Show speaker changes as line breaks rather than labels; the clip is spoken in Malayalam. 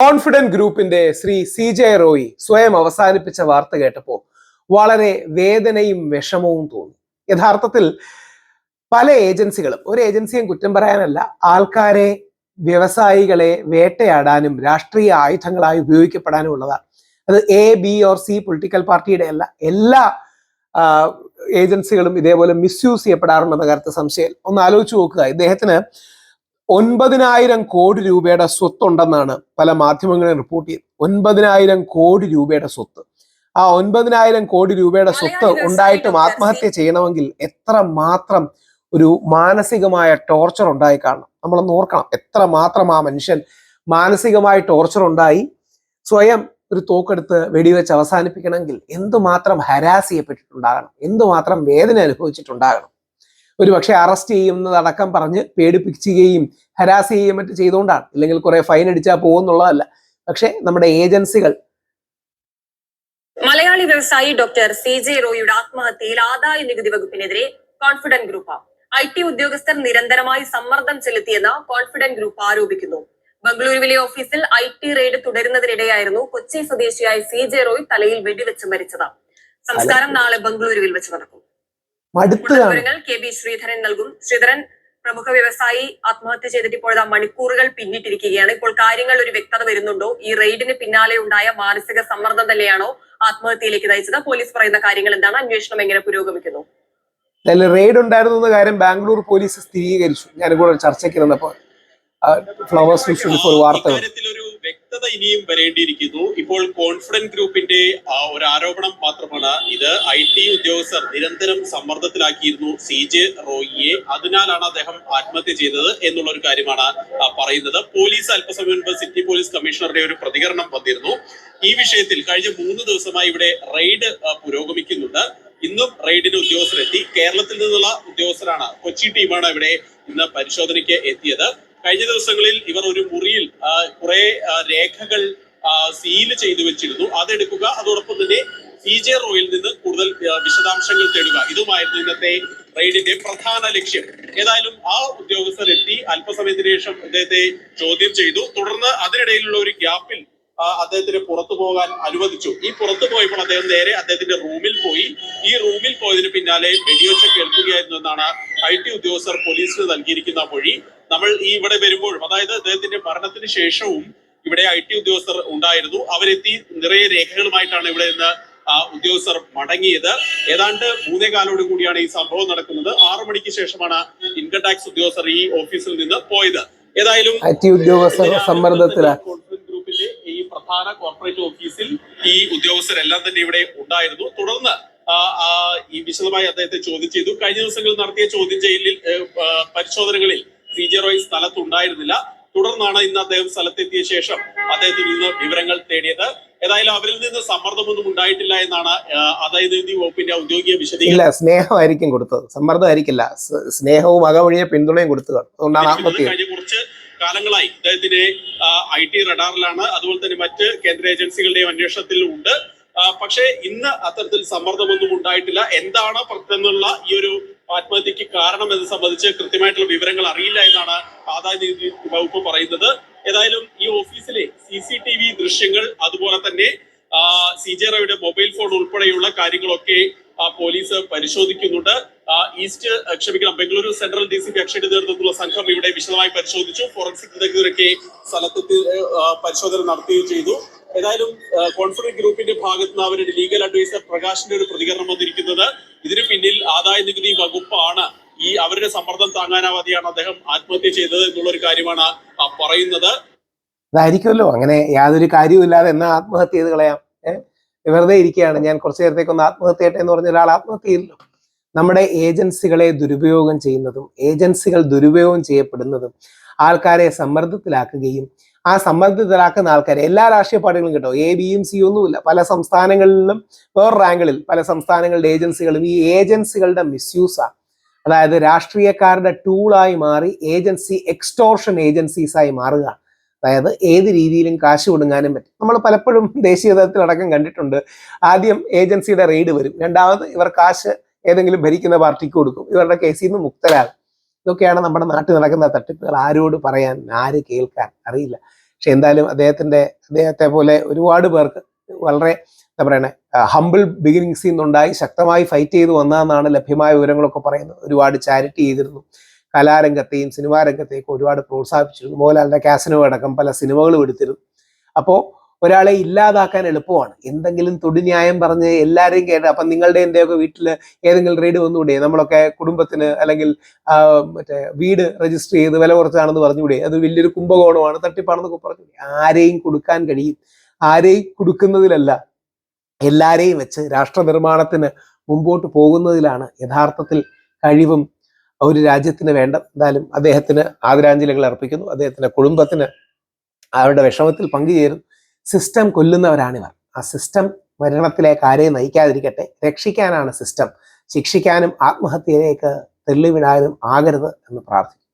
കോൺഫിഡന്റ് ഗ്രൂപ്പിന്റെ ശ്രീ സി ജെ റോയി സ്വയം അവസാനിപ്പിച്ച വാർത്ത കേട്ടപ്പോൾ വളരെ വേദനയും വിഷമവും തോന്നി. യഥാർത്ഥത്തിൽ പല ഏജൻസികളും ഒരു ഏജൻസിയും കുറ്റം പറയാനല്ല ആൾക്കാരെ വ്യവസായികളെ വേട്ടയാടാനും രാഷ്ട്രീയ ആയുധങ്ങളായി ഉപയോഗിക്കപ്പെടാനും ഉള്ളതാണ്. അത് A B or C political പാർട്ടിയുടെ അല്ല എല്ലാ ഏജൻസികളും ഇതേപോലെ മിസ്യൂസ് ചെയ്യപ്പെടാറുണ്ടെന്ന കാര്യത്തിൽ സംശയം. ഒന്ന് ആലോചിച്ച് നോക്കുക ഇദ്ദേഹത്തിന് ഒൻപതിനായിരം കോടി രൂപയുടെ സ്വത്തുണ്ടെന്നാണ് പല മാധ്യമങ്ങളും റിപ്പോർട്ട് ചെയ്തത് ഒൻപതിനായിരം കോടി രൂപയുടെ സ്വത്ത്. ആ ഒൻപതിനായിരം കോടി രൂപയുടെ സ്വത്ത് ഉണ്ടായിട്ടും ആത്മഹത്യ ചെയ്യണമെങ്കിൽ എത്ര മാത്രം ഒരു മാനസികമായ ടോർച്ചർ ഉണ്ടായി കാണണം. നമ്മളൊന്ന് ഓർക്കണം. എത്ര മാത്രം ആ മനുഷ്യൻ മാനസികമായ ടോർച്ചർ ഉണ്ടായി. സ്വയം ഒരു തോക്കെടുത്ത് വെടിവെച്ച് അവസാനിപ്പിക്കണമെങ്കിൽ എന്തുമാത്രം ഹരാസ് ചെയ്യപ്പെട്ടിട്ടുണ്ടാകണം? എന്തുമാത്രം വേദന അനുഭവിച്ചിട്ടുണ്ടാകണം? ഒരു പക്ഷെ അറസ്റ്റ് ചെയ്യുന്നതടക്കം പറഞ്ഞ് പേടിപ്പിക്കുകയും ഹരാസ് ചെയ്യുകയും മറ്റും ചെയ്തുകൊണ്ടാണ്. അല്ലെങ്കിൽ കുറെ ഫൈൻ അടിച്ചാൽ പോകുന്നുള്ളതല്ല. പക്ഷെ നമ്മുടെ ഏജൻസികൾ
മലയാളി വ്യവസായി ഡോക്ടർ സി ജെ റോയിയുടെ ആത്മഹത്യയിൽ ആദായ നികുതി വകുപ്പിനെതിരെ കോൺഫിഡന്റ് ഗ്രൂപ്പ് ഐ ടി ഉദ്യോഗസ്ഥർ നിരന്തരമായി സമ്മർദ്ദം ചെലുത്തിയെന്ന് കോൺഫിഡന്റ് ഗ്രൂപ്പ് ആരോപിക്കുന്നു. ബംഗളൂരുവിലെ ഓഫീസിൽ ഐ ടി റെയ്ഡ് തുടരുന്നതിനിടെയായിരുന്നു കൊച്ചി സ്വദേശിയായ സി ജെ റോയ് തലയിൽ വെടിവെച്ച് മരിച്ചത്. സംസ്കാരം നാളെ ബംഗളൂരുവിൽ വെച്ച് നടക്കും. കെ ബി ശ്രീധരൻ നൽകും. ശ്രീധരൻ പ്രമുഖ വ്യവസായി ആത്മഹത്യ ചെയ്തിട്ട് ഇപ്പോഴാ മണിക്കൂറുകൾ പിന്നിട്ടിരിക്കുകയാണ്. ഇപ്പോൾ കാര്യങ്ങൾ ഒരു വ്യക്തത വരുന്നുണ്ടോ? ഈ റെയ്ഡിന് പിന്നാലെ ഉണ്ടായ മാനസിക സമ്മർദ്ദം തന്നെയാണോ ആത്മഹത്യയിലേക്ക് നയിച്ചത്? പോലീസ് പറയുന്ന കാര്യങ്ങൾ എന്താണ്? അന്വേഷണം എങ്ങനെ പുരോഗമിക്കുന്നു?
അല്ല റെയ്ഡ് ഉണ്ടായിരുന്നു എന്ന കാര്യം ബാംഗ്ലൂർ പോലീസ് സ്ഥിരീകരിച്ചു. ഞാൻ കൂടെ ചർച്ചയ്ക്ക് ഇരുന്നപ്പോൾ ഫ്ലവേഴ്സ് ന്യൂസ്
വ്യക്തത ഇനിയും വരേണ്ടിയിരിക്കുന്നു. ഇപ്പോൾ കോൺഫിഡന്റ് ഗ്രൂപ്പിന്റെ ഒരു ആരോപണം മാത്രമാണ് ഇത്. ഐ ടി ഉദ്യോഗസ്ഥർ നിരന്തരം സമ്മർദ്ദത്തിലാക്കിയിരുന്നു സി ജെ റോയിയെ. അതിനാലാണ് അദ്ദേഹം ആത്മഹത്യ ചെയ്തത് എന്നുള്ള ഒരു കാര്യമാണ് പറയുന്നത്. പോലീസ് അല്പസമയം മുൻപ് സിറ്റി പോലീസ് കമ്മീഷണറുടെ ഒരു പ്രതികരണം വന്നിരുന്നു. ഈ വിഷയത്തിൽ കഴിഞ്ഞ മൂന്ന് ദിവസമായി ഇവിടെ റെയ്ഡ് പുരോഗമിക്കുന്നുണ്ട്. ഇന്നും റെയ്ഡിന് ഉദ്യോഗസ്ഥരെത്തി. കേരളത്തിൽ നിന്നുള്ള ഉദ്യോഗസ്ഥരാണ്. കൊച്ചി ടീമാണ് ഇവിടെ ഇന്ന് പരിശോധനയ്ക്ക് എത്തിയത്. കഴിഞ്ഞ ദിവസങ്ങളിൽ ഇവർ ഒരു മുറിയിൽ കുറെ രേഖകൾ സീൽ ചെയ്തു വെച്ചിരുന്നു. അതെടുക്കുക. അതോടൊപ്പം തന്നെ സി ജെ റോയിൽ നിന്ന് കൂടുതൽ വിശദാംശങ്ങൾ തേടുക. ഇതുമായിരുന്നു ഇന്നത്തെ റെയ്ഡിന്റെ പ്രധാന ലക്ഷ്യം. ഏതായാലും ആ ഉദ്യോഗസ്ഥർ എത്തി അല്പസമയത്തിന് ശേഷം അദ്ദേഹത്തെ ചോദ്യം ചെയ്തു. തുടർന്ന് അതിനിടയിലുള്ള ഒരു ഗ്യാപ്പിൽ അദ്ദേഹത്തിന് പുറത്തു പോകാൻ അനുവദിച്ചു. ഈ പുറത്തു പോയപ്പോൾ അദ്ദേഹം നേരെ അദ്ദേഹത്തിന്റെ റൂമിൽ പോയി. ഈ റൂമിൽ പോയതിന് പിന്നാലെ വെടിയൊച്ച കേൾക്കുകയായിരുന്നു എന്നാണ് ഐ ടി ഉദ്യോഗസ്ഥർ പോലീസിന് നൽകിയിരിക്കുന്ന മൊഴി നമ്മൾ ഈ ഇവിടെ വരുമ്പോഴും അതായത് അദ്ദേഹത്തിന്റെ മരണത്തിന് ശേഷവും ഇവിടെ ഐ ടി ഉദ്യോഗസ്ഥർ ഉണ്ടായിരുന്നു. അവരെത്തി നിറയെ രേഖകളുമായിട്ടാണ് ഇവിടെ നിന്ന് ആ, ഉദ്യോഗസ്ഥർ മടങ്ങിയത്. ഏതാണ്ട് മൂന്നേ കാലോട് കൂടിയാണ് ഈ സംഭവം നടക്കുന്നത്. ആറു മണിക്ക് ശേഷമാണ് ഇൻകം ടാക്സ് ഉദ്യോഗസ്ഥർ ഈ ഓഫീസിൽ നിന്ന് പോയത്. ഏതായാലും
ഉദ്യോഗസ്ഥർ സമ്മർദ്ദത്തിലാണ്
ഗ്രൂപ്പിന്റെ ഈ പ്രധാന കോർപ്പറേറ്റ് ഓഫീസിൽ ഈ ഉദ്യോഗസ്ഥരെല്ലാം തന്നെ ഇവിടെ ഉണ്ടായിരുന്നു. തുടർന്ന് ഈ വിശദമായി അദ്ദേഹത്തെ ചോദ്യം ചെയ്തു. കഴിഞ്ഞ ദിവസങ്ങളിൽ നടത്തിയ ചോദ്യം ചെയ്യലിൽ പരിശോധനകളിൽ സി ജെ റോയ് സ്ഥലത്തുണ്ടായിരുന്നില്ല. തുടർന്നാണ് ഇന്ന് അദ്ദേഹം സ്ഥലത്തെത്തിയ ശേഷം അദ്ദേഹത്തിൽ നിന്ന് വിവരങ്ങൾ തേടിയത്. ഏതായാലും അവരിൽ നിന്ന് സമ്മർദ്ദമൊന്നും ഉണ്ടായിട്ടില്ല എന്നാണ് അതായത് വകുപ്പിന്റെ ഔദ്യോഗിക വിശദീകരണം.
സ്നേഹമായിരിക്കും കൊടുത്തത്. സമ്മർദ്ദമായിരിക്കില്ല സ്നേഹവും അകവഴിയെ പിന്തുണയും കൊടുത്തത്.
കഴിഞ്ഞ കുറച്ച് കാലങ്ങളായി. ഇദ്ദേഹത്തിന്റെ ഐ ടി റഡാറിലാണ്. അതുപോലെ തന്നെ മറ്റ് കേന്ദ്ര ഏജൻസികളുടെയും അന്വേഷണത്തിൽ ഉണ്ട്. ആ, പക്ഷേ ഇന്ന് അത്തരത്തിൽ സമ്മർദ്ദമൊന്നും ഉണ്ടായിട്ടില്ല. എന്താണ് എന്നുള്ള ഈ ഒരു ആത്മഹത്യക്ക് കാരണം എന്ന് സംബന്ധിച്ച് കൃത്യമായിട്ടുള്ള വിവരങ്ങൾ അറിയില്ല എന്നാണ് ആദായ നികുതി വകുപ്പ് പറയുന്നത്. ഏതായാലും ഈ ഓഫീസിലെ സി സി ടി വി ദൃശ്യങ്ങൾ അതുപോലെ തന്നെ സി ജെ റോയുടെ മൊബൈൽ ഫോൺ ഉൾപ്പെടെയുള്ള കാര്യങ്ങളൊക്കെ പോലീസ് പരിശോധിക്കുന്നുണ്ട്. ഈസ്റ്റ് ക്ഷമിക്കണം Bengaluru central D C P അക്ഷയുടെ നേതൃത്വത്തിലുള്ള സംഘം ഇവിടെ വിശദമായി പരിശോധിച്ചു. ഫോറൻസിക് വിദഗ്ധരൊക്കെ സ്ഥലത്തെത്തി പരിശോധന നടത്തുകയും ചെയ്തു. ഏതായാലും കോൺഫറൻസ് ഗ്രൂപ്പിന്റെ ഭാഗത്ത് നിന്ന് അവരുടെ ലീഗൽ അഡ്വൈസർ പ്രകാശിന്റെ ഒരു പ്രതികരണം വന്നിരിക്കുന്നത്. ഇതിന് പിന്നിൽ ആദായ നികുതി വകുപ്പാണ് ഈ അവരുടെ സമ്മർദ്ദം താങ്ങാനാവാതെയാണ് അദ്ദേഹം ആത്മഹത്യ ചെയ്തത് എന്നുള്ള ഒരു കാര്യമാണ് പറയുന്നത്.
അതായിരിക്കുമല്ലോ. അങ്ങനെ യാതൊരു കാര്യവുമില്ലാതെ എന്നാ ആത്മഹത്യ ചെയ്ത് കളയാം? ഏഹ് വെറുതെ ഇരിക്കുകയാണ്. ഞാൻ കുറച്ചു നേരത്തേക്ക് ഒന്ന് ആത്മഹത്യ ചെയ്യട്ടെ എന്ന് പറഞ്ഞ ഒരാൾ ആത്മഹത്യ ചെയ്യില്ലല്ലോ നമ്മുടെ ഏജൻസികളെ ദുരുപയോഗം ചെയ്യുന്നതും ഏജൻസികൾ ദുരുപയോഗം ചെയ്യപ്പെടുന്നതും ആൾക്കാരെ സമ്മർദ്ദത്തിലാക്കുകയും ആ സമ്മർദ്ദത്തിലാക്കുന്ന ആൾക്കാരെ എല്ലാ രാഷ്ട്രീയ പാർട്ടികളും കേട്ടോ എ ബി ബിയും സി ഒന്നുമില്ല. പല സംസ്ഥാനങ്ങളിലും വേറെ റാങ്കുകളിൽ പല സംസ്ഥാനങ്ങളുടെ ഏജൻസികളും ഈ ഏജൻസികളുടെ മിസ്യൂസാണ് അതായത് രാഷ്ട്രീയക്കാരുടെ ടൂളായി മാറി ഏജൻസി എക്സ്റ്റോർഷൻ ഏജൻസീസായി മാറുക. അതായത് ഏത് രീതിയിലും കാശ് കൊടുങ്ങാനും പറ്റും. നമ്മൾ പലപ്പോഴും ദേശീയ തലത്തിൽ അടക്കം കണ്ടിട്ടുണ്ട്. ആദ്യം ഏജൻസിയുടെ റെയ്ഡ് വരും. രണ്ടാമത് ഇവർ കാശ് ഏതെങ്കിലും ഭരിക്കുന്ന പാർട്ടിക്ക് കൊടുക്കും. ഇവരുടെ കേസിൽ നിന്ന് മുക്തരാകും. ഇതൊക്കെയാണ് നമ്മുടെ നാട്ടിൽ നടക്കുന്ന തട്ടിപ്പുകൾ. ആരോട് പറയാൻ ആര് കേൾക്കാൻ അറിയില്ല. പക്ഷെ എന്തായാലും അദ്ദേഹത്തിന്റെ അദ്ദേഹത്തെ പോലെ ഒരുപാട് പേർക്ക് വളരെ എന്താ പറയണേ ഹമ്പിൾ ബിഗിനിങ്സിൽ നിന്നുണ്ടായി ശക്തമായി ഫൈറ്റ് ചെയ്ത് വന്നതെന്നാണ് ലഭ്യമായ വിവരങ്ങളൊക്കെ പറയുന്നത്. ഒരുപാട് ചാരിറ്റി ചെയ്തിരുന്നു. കലാരംഗത്തെയും സിനിമാ രംഗത്തെയൊക്കെ ഒരുപാട് പ്രോത്സാഹിപ്പിച്ചിരുന്നു. മോഹൻലാലിന്റെ കാസിനോ അടക്കം പല സിനിമകളും എടുത്തിരുന്നു. അപ്പോൾ ഒരാളെ ഇല്ലാതാക്കാൻ എളുപ്പമാണ്. എന്തെങ്കിലും തൊടിന്യായം പറഞ്ഞ് എല്ലാവരെയും കേട്ട് അപ്പം നിങ്ങളുടെ എന്റെയൊക്കെ വീട്ടിൽ ഏതെങ്കിലും റെയ്ഡ് വന്നുകൂടെ? നമ്മളൊക്കെ കുടുംബത്തിന് അല്ലെങ്കിൽ മറ്റേ വീട് രജിസ്റ്റർ ചെയ്ത് വില കുറച്ചാണെന്ന് പറഞ്ഞുകൂടെ? അത് വലിയൊരു കുംഭകോണമാണ് തട്ടിപ്പാണെന്നൊക്കെ പറഞ്ഞു ആരെയും കൊടുക്കാൻ കഴിയും. ആരെയും കൊടുക്കുന്നതിലല്ല എല്ലാരെയും വെച്ച് രാഷ്ട്ര നിർമ്മാണത്തിന് മുമ്പോട്ട് പോകുന്നതിലാണ് യഥാർത്ഥത്തിൽ കഴിവും ഒരു രാജ്യത്തിന് വേണ്ട എന്തായാലും അദ്ദേഹത്തിന് ആദരാഞ്ജലികൾ അർപ്പിക്കുന്നു. അദ്ദേഹത്തിന്റെ കുടുംബത്തിന് അവരുടെ വിഷമത്തിൽ പങ്കുചേരും. സിസ്റ്റം കൊല്ലുന്നവരാണിവർ. ആ സിസ്റ്റം മരണത്തിലേക്ക് ആരെയും നയിക്കാതിരിക്കട്ടെ. രക്ഷിക്കാനാണ് സിസ്റ്റം ശിക്ഷിക്കാനും ആത്മഹത്യയിലേക്ക് തെള്ളിവിടാനും ആകരുത് എന്ന് പ്രാർത്ഥിക്കുന്നു.